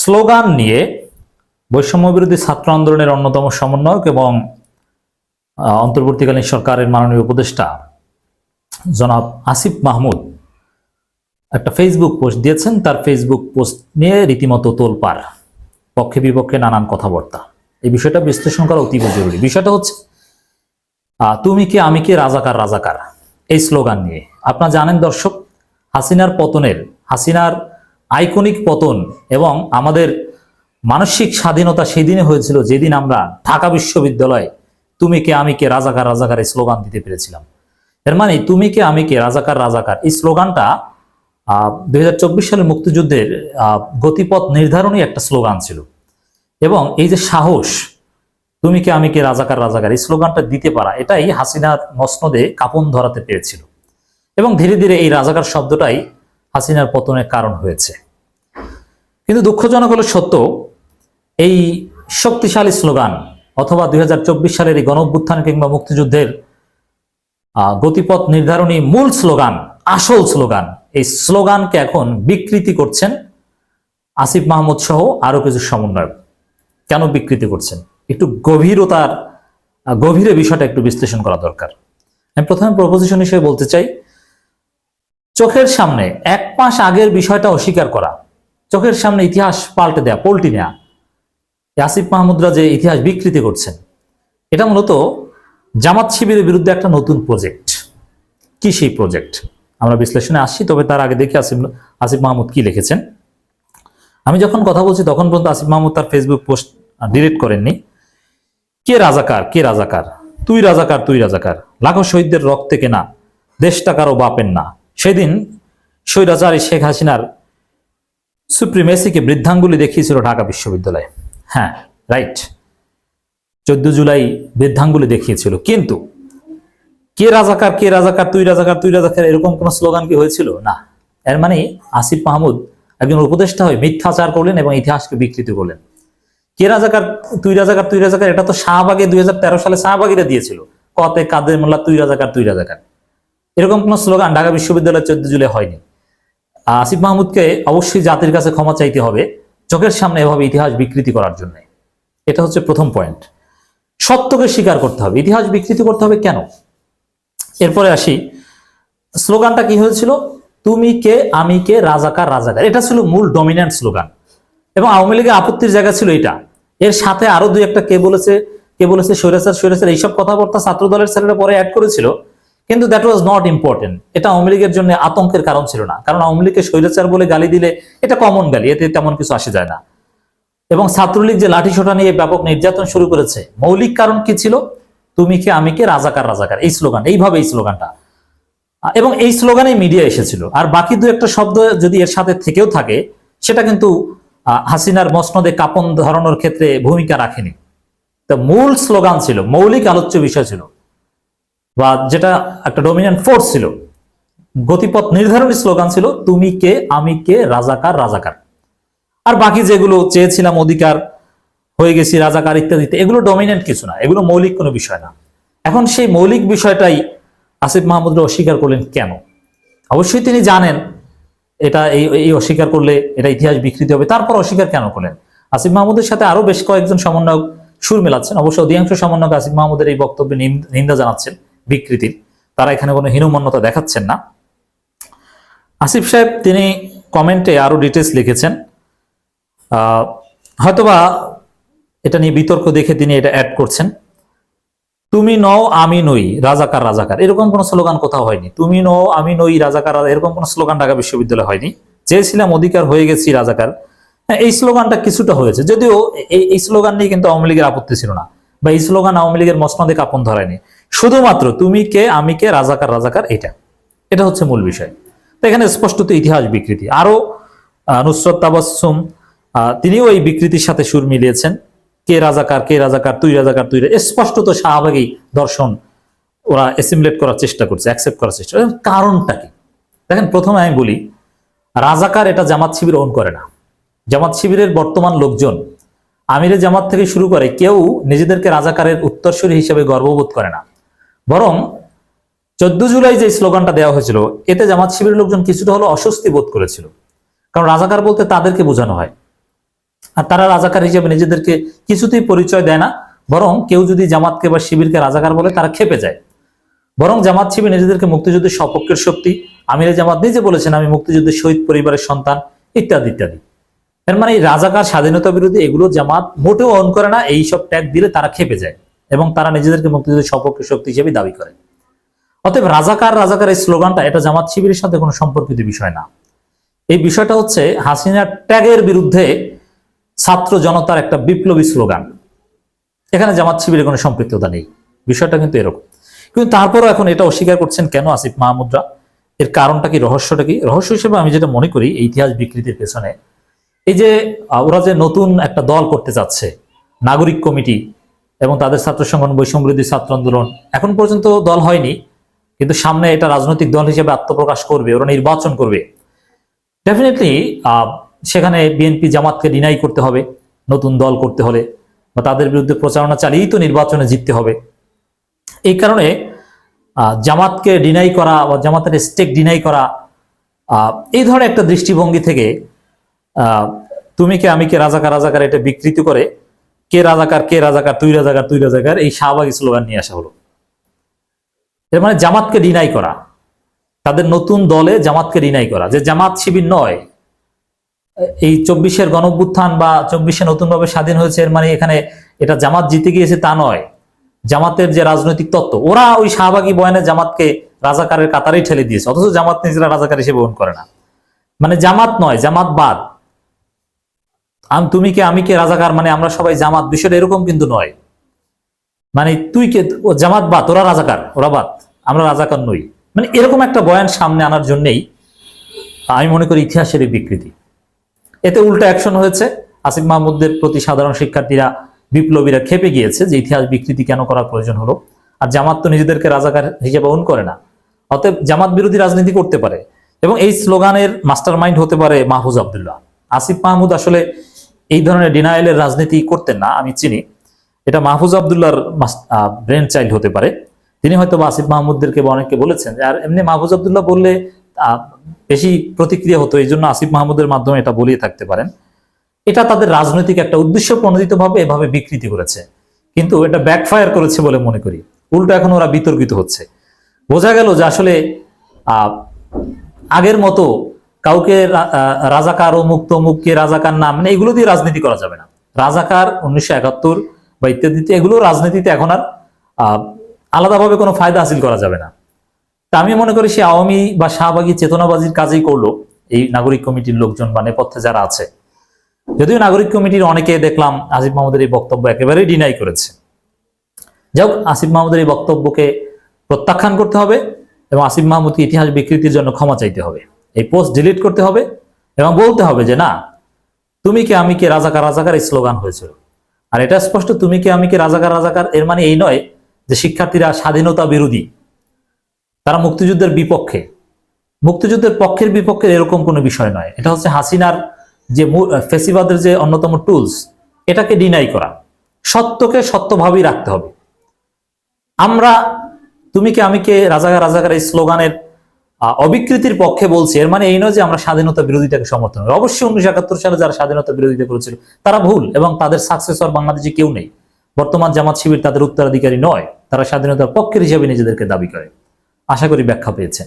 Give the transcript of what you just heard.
Slogan নিয়ে বৈষম্য বিরোধী ছাত্র আন্দোলনের অন্যতম সমন্বয়ক এবং অন্তর্বর্তীকালীন সরকারের মাননীয় উপদেষ্টা জনাব আসিফ মাহমুদ একটা ফেসবুক পোস্ট দিয়েছেন। তার ফেসবুক পোস্ট নিয়ে রীতিমতো তোলপাড়, পক্ষে বিপক্ষে নানান কথাবার্তা। এই বিষয়টা বিশ্লেষণ করা অতীব জরুরি। বিষয়টা হচ্ছে তুমি কি, আমি কি, রাজাকার রাজাকার। এই স্লোগান নিয়ে। আপনারা জানেন দর্শক, হাসিনার পতনের, হাসিনার আইকনিক পতন এবং আমাদের মানসিক স্বাধীনতা সেই দিনে হয়েছিল, যেদিন আমরা ঢাকা বিশ্ববিদ্যালয়ে তুমি কে, আমি কে, রাজাকার রাজাকার এই স্লোগান দিতে পেরেছিলাম। এর মানে তুমি কে, আমি কে, রাজাকার রাজাকার এই স্লোগানটা দুই সালের মুক্তিযুদ্ধের গতিপথ নির্ধারণী একটা স্লোগান ছিল। এবং এই যে সাহস, তুমি কে, আমি কে, রাজাকার রাজাকার এই স্লোগানটা দিতে পারা, এটাই হাসিনার মসনদে কাপন ধরাতে পেরেছিল। এবং ধীরে ধীরে এই রাজাকার শব্দটাই হাসিনার পতনের কারণ হয়েছে। কিন্তু দুঃখজনক হলো সত্য, এই শক্তিশালী স্লোগান অথবা দুই হাজার চব্বিশ সালের এই গণঅভ্যুত্থান কিংবা মুক্তিযুদ্ধের গতিপথ নির্ধারণী মূল স্লোগান, আসল স্লোগান, এই স্লোগানকে এখন বিকৃতি করছেন আসিফ মাহমুদ সহ আরও কিছু সমন্বয়ক। কেন বিকৃতি করছেন? একটু গভীরতার গভীরে বিষয়টা একটু বিশ্লেষণ করা দরকার। আমি প্রথমে প্রপোজিশন হিসেবে বলতে চাই চোখের সামনে এক মাস আগের বিষয়টা অস্বীকার করা। চোখের সামনে ইতিহাস পাল্টে দেয়া, পল্টি নেয়া। আসিফ মাহমুদরা যে ইতিহাস বিকৃতি করছেন, এটা মূলত জামাত শিবিরের বিরুদ্ধে একটা নতুন প্রজেক্ট কি সেই প্রজেক্ট আমরা বিশ্লেষণে আসছি, তবে তার আগে দেখি আসিফ আসিফ মাহমুদ কি লিখেছেন। আমি যখন কথা বলছি, তখন পর্যন্ত আসিফ মাহমুদ তার ফেসবুক পোস্ট ডিলিট করেননি। কে রাজাকার? কে রাজাকার? তুই রাজাকার তুই রাজাকার। লাখো শহীদদের রক্তে কেনা দেশটা কারও বাপের না। সেদিন স্বৈরাচারী শেখ হাসিনার সুপ্রিমেসিকে বৃদ্ধাঙ্গুলি দেখিয়েছিল ঢাকা বিশ্ববিদ্যালয়ে। হ্যাঁ রাইট। চোদ্দ জুলাই বৃদ্ধাঙ্গুলি দেখিয়েছিল। কিন্তু কে রাজাকার কে রাজাকার, তুই রাজাকার তুই রাজাকার, এরকম কোন স্লোগান কি হয়েছিল? না। এর মানে আসিফ মাহমুদ একজন উপদেষ্টা হয়ে মিথ্যাচার করলেন এবং ইতিহাসকে বিকৃতি করলেন। কে রাজাকার, তুই রাজাকার তুই রাজাকার, এটা তো শাহবাগে দুই হাজার তেরো সালে শাহবাগিরা দিয়েছিল। কতে কাদের মোল্লা, তুই রাজাকার তুই রাজাকার। এরকম কোন স্লোগান ঢাকা বিশ্ববিদ্যালয়ের চোদ্দ জুলাই হয়নি। আসিফ মাহমুদকে অবশ্যই জাতির কাছে ক্ষমা চাইতে হবে চোখের সামনে এভাবে ইতিহাস বিকৃতি করার জন্য। এটা হচ্ছে প্রথম পয়েন্ট। সত্যকে স্বীকার করতে হবে। ইতিহাস বিকৃতি করতে হবে কেন? এরপরে আসি। স্লোগানটা কি হয়েছিল? তুমি কে, আমি কে, রাজাকার রাজাকার। এটা ছিল মূল ডমিন্যান্ট স্লোগান। এবং আওয়ামী লীগের আপত্তির জায়গা ছিল এটা। এর সাথে আরও দুই একটা কে বলেছে কে বলেছে সৈরাচার সৈরাচার এইসব কথাবার্তা ছাত্র দলের ছেলেরা পরে অ্যাড করেছিল। কিন্তু দ্যাট ওয়াজ নট ইম্পর্টেন্ট এটা আওয়ামী লীগের জন্য আতঙ্কের কারণ ছিল না। কারণ আওয়ামী লীগকে স্বৈরাচার বলে গালি দিলে এটা কমন গালি, এতে তেমন কিছু আসে যায় না। এবং ছাত্রলীগ যে লাঠি সোটা নিয়ে ব্যাপক নির্যাতন শুরু করেছে, মৌলিক কারণ কি ছিল? তুমি কে, আমি কে, রাজাকার রাজাকার। এই স্লোগান, এইভাবে এই স্লোগানটা। এবং এই স্লোগানে মিডিয়া এসেছিল। আর বাকি দু একটা শব্দ যদি এর সাথে থেকেও থাকে, সেটা কিন্তু হাসিনার মসনদে কাপন ধরানোর ক্ষেত্রে ভূমিকা রাখেনি। তো মূল স্লোগান ছিল, মৌলিক আলোচ্য বিষয় ছিল। বা যেটা একটা ডমিনেন্ট ফোর্স ছিল গতিপথ নির্ধারণী স্লোগান ছিল তুমি কে আমি কে রাজাকার রাজাকার। আর বাকি যেগুলো চেয়েছিলাম অধিকার হয়ে গেছি রাজাকার ইত্যাদি ইত্যাদি, এগুলো ডমিনেন্ট কিছু না এগুলো মৌলিক কোনো বিষয় না। এখন সেই মৌলিক বিষয়টাই আসিফ মাহমুদরা অস্বীকার করলেন কেন? অবশ্যই তিনি জানেন এটা এই এই অস্বীকার করলে এটা ইতিহাস বিকৃতি হবে তারপর অস্বীকার কেন করলেন? আসিফ মাহমুদের সাথে আরও বেশ কয়েকজন সমন্বয়ক সুর মেলাচ্ছেন অবশ্য অধিকাংশ সমন্বয়ক আসিফ মাহমুদের এই বক্তব্যে নিন- নিন্দা জানাচ্ছেন। বিকৃতির তারা এখানে কোনো হীনমন্যতা দেখাচ্ছেন না। আসিফ সাহেব তিনি কমেন্টে আরও ডিটেলস লিখেছেন। হয়তোবা এটা নিয়ে বিতর্ক দেখে তিনি এটা অ্যাড করছেন। তুমি নও আমি নই রাজাকার রাজাকার। এরকম কোনো স্লোগান কোথাও হয়নি। তুমি নও আমি নই রাজাকার রাজা- এরকম কোনো স্লোগান ঢাকা বিশ্ববিদ্যালয়ে হয়নি। চেয়েছিলাম অধিকার হয়ে গেছি রাজাকার। হ্যাঁ, এই স্লোগানটা কিছুটা হয়েছে। যদিও এই স্লোগান নিয়ে কিন্তু আওয়ামী লীগের আপত্তি ছিল না বা এই স্লোগান আওয়ামী লীগের মসনদে কাপন ধরায়নি শুধুমাত্র তুমি কে আমি কে রাজাকার রাজাকার এটা এটা হচ্ছে মূল বিষয়। তো এখানে স্পষ্টত ইতিহাস বিকৃতি। আরও আহ, নুসরত তাবাসুম তিনিও এই বিকৃতির সাথে সুর মিলিয়েছেন। কে রাজাকার কে রাজাকার তুই রাজাকার তুই স্পষ্টত শাহবাগী দর্শন ওরা এসিমুলেট করার চেষ্টা করছে অ্যাকসেপ্ট করার চেষ্টা। কারণটা কি? দেখেন প্রথমে আমি বলি রাজাকার এটা জামাত শিবির ওন করে না। জামাত শিবিরের বর্তমান লোকজন আমিরে জামাত থেকে শুরু করে কেউ নিজেদেরকে রাজাকারের উত্তরসূরি হিসেবে গর্ববোধ করে না। বরং চোদ্দ জুলাই যে স্লোগানটা দেওয়া হয়েছিল, এতে জামাত শিবিরের লোকজন কিছুটা হলো অস্বস্তি বোধ করেছিল। কারণ রাজাকার বলতে তাদেরকে বোঝানো হয়। আর তারা রাজাকার হিসেবে নিজেদেরকে কিছুতেই পরিচয় দেয় না, বরং কেউ যদি জামাতকে বা শিবিরকে রাজাকার বলে, তারা খেপে যায়। বরং জামাত শিবির নিজেদেরকে মুক্তিযুদ্ধের সপক্ষের শক্তি, আমিরে জামাত নিজে বলেছেন, আমি মুক্তিযুদ্ধের শহীদ পরিবারের সন্তান, ইত্যাদি ইত্যাদি। এর মানে এই রাজাকার স্বাধীনতা বিরোধী এগুলো জামাত মোটেও অন করে না, এই সব ট্যাগ দিলে তারা খেপে যায়। এবং তারা নিজেদেরকে মুক্তিযুদ্ধের সপক্ষের শক্তি হিসেবে দাবি করে। অতএব রাজাকার রাজাকার এই স্লোগানটা, এটা জামাত শিবিরের সাথে কোনো সম্পর্কিত বিষয় না। এই বিষয়টা হচ্ছে হাসিনার ট্যাগের বিরুদ্ধে ছাত্র জনতার একটা বিপ্লবী স্লোগান। এখানে জামাত শিবিরের কোনো সম্পৃক্ততা নেই। বিষয়টা কিন্তু এরকম। কিন্তু তারপরও এখন এটা অস্বীকার করছেন কেন আসিফ মাহমুদরা? এর কারণটা কি, রহস্যটা কি? রহস্য হিসেবে আমি যেটা মনে করি, ইতিহাস বিকৃতির পেছনে, এই যে ওরা যে নতুন একটা দল করতে যাচ্ছে নাগরিক কমিটি এবং তাদের ছাত্র সংগঠন বৈষম্যবিরোধী ছাত্র আন্দোলন এখন পর্যন্ত দল হয়নি, কিন্তু সামনে এটা রাজনৈতিক দল হিসেবে আত্মপ্রকাশ করবে, ওরা নির্বাচন করবে। ডেফিনেটলি সেখানে বিএনপি জামাতকে ডিনাই করতে হবে, নতুন দল করতে হলে, বা তাদের বিরুদ্ধে প্রচারণা চালিয়েই তো নির্বাচনে জিততে হবে। এই কারণে জামাতকে ডিনাই করা বা জামাতের স্টেক ডিনাই করা এই ধরনের একটা দৃষ্টিভঙ্গি থেকে তুমি কে আমি কে রাজাকার রাজাকার এটা বিকৃত করে কে রাজাকার কে রাজাকার, তুই রাজাকার তুই রাজাকার, এই শাহবাগী স্লোগান নিয়ে আসা হলো। এর মানে জামাতকে ডিনাই করা। তাদের নতুন দলে জামাতকে ডিনাই করা। যে জামাত শিবির নয়, এই চব্বিশের গণভ্যুত্থান বা চব্বিশে নতুনভাবে স্বাধীন হয়েছে, এর মানে এখানে এটা জামাত জিতে গিয়েছে তা নয়। জামাতের যে রাজনৈতিক তত্ত্ব, ওরা ওই শাহবাগী বয়ানে জামাতকে রাজাকারের কাতারেই ঠেলে দিয়েছে। অথচ জামাত নিজেরা রাজাকার হিসেবে গ্রহণ করে না। মানে জামাত নয় জামাত বাদ আম তুমি কে, আমি কে রাজাকার? মানে আমরা সবাই জামাত। বিষয়টা এরকম কিন্তু নয়। মানে তুই কে, ও জামাত বাদ, ওরা রাজাকার, ওরা বাদ। আমরা রাজাকার নই। মানে এরকম একটা বয়ান সামনে আনার জন্যেই আমি মনে করি ইতিহাসের বিকৃতি। এতে উল্টো অ্যাকশন হয়েছে। আসিফ মাহমুদের প্রতি সাধারণ শিক্ষার্থীরা, বিপ্লবীরা খেপে গিয়েছে যে ইতিহাস বিকৃতি কেন করার প্রয়োজন হলো। আর জামাত তো নিজেদেরকে রাজাকার হিসেবে ওন করে না। অতএব জামাত বিরোধী রাজনীতি করতে পারে। এবং এই স্লোগানের মাস্টার মাইন্ড হতে পারে মাহফুজ আবদুল্লাহ। আসিফ মাহমুদ আসলে এই ধরনের ডিনাইলের রাজনীতি করতেন না, আমি চিনি। এটা মাহফুজ আবদুল্লাহর ব্রেন চাইল্ড হতে পারে। তিনি হয়তো আসিফ মাহমুদদেরকে বা অনেককে বলেছেন আর এমনি মাহফুজ আবদুল্লাহ বললে বেশি প্রতিক্রিয়া হতো, এই জন্য আসিফ মাহমুদের মাধ্যমে এটা বলিয়ে থাকতে পারেন। এটা তাদের রাজনৈতিক একটা উদ্দেশ্য প্রণোদিত ভাবে, এভাবে বিকৃতি করেছে। কিন্তু এটা ব্যাকফায়ার করেছে বলে মনে করি। উল্টো এখন ওরা বিতর্কিত হচ্ছে। বোঝা গেল যে আসলে আগের মতো কাউকে রাজাকার ও মুক্ত মুখকে রাজাকার নাম মানে এগুলো দিয়ে রাজনীতি করা যাবে না। রাজাকার উনিশশো একাত্তর বা ইত্যাদিতে এগুলো রাজনীতিতে এখন আর আলাদাভাবে কোনো ফায়দা হাসিল করা যাবে না। তা আমি মনে করি সে আওয়ামী বা শাহবাগী চেতনাবাজির কাজই করল, এই নাগরিক কমিটির লোকজন বা নেপথ্যে যারা আছে। যদিও নাগরিক কমিটির অনেকে দেখলাম আসিফ মাহমুদের এই বক্তব্য একেবারেই ডিনাই করেছে। যাই হোক আসিফ মাহমুদের এই বক্তব্যকে প্রত্যাখ্যান করতে হবে এবং আসিফ মাহমুদকে ইতিহাস বিকৃতির জন্য ক্ষমা চাইতে হবে। এই পোস্ট ডিলিট করতে হবে এবং বলতে হবে যে না, তুমি কে আমি কে রাজাকার রাজাকার এই স্লোগান হয়েছিল। আর এটা স্পষ্ট, তুমি কে আমি কে রাজাকার রাজাকার এর মানে এই নয় যে শিক্ষার্থীরা স্বাধীনতা বিরোধী। তারা মুক্তিযুদ্ধের বিপক্ষে। মুক্তিযুদ্ধের পক্ষের বিপক্ষে এরকম কোনো বিষয় নয়। এটা হচ্ছে হাসিনার যে ফেসিবাদের যে অন্যতম টুলস এটাকে ডিনাই করা। সত্যকে সত্যভাবেই রাখতে হবে। আমরা, তুমি কি আমি কে রাজাকার রাজাকার এই স্লোগানের অবিকৃতির পক্ষে বলছে, এর মানে এই নয় যে আমরা স্বাধীনতা বিরোধিতাকে সমর্থন করি। অবশ্যই উনিশশো একাত্তর সালে যারা স্বাধীনতা বিরোধিতা করেছিল, তারা ভুল এবং তাদের সাকসেসর বাংলাদেশে কেউ নেই। বর্তমান জামাত শিবির তাদের উত্তরাধিকারী নয়, তারা স্বাধীনতার পক্ষের হিসেবে নিজেদেরকে দাবি করে। আশা করি ব্যাখ্যা পেয়েছেন।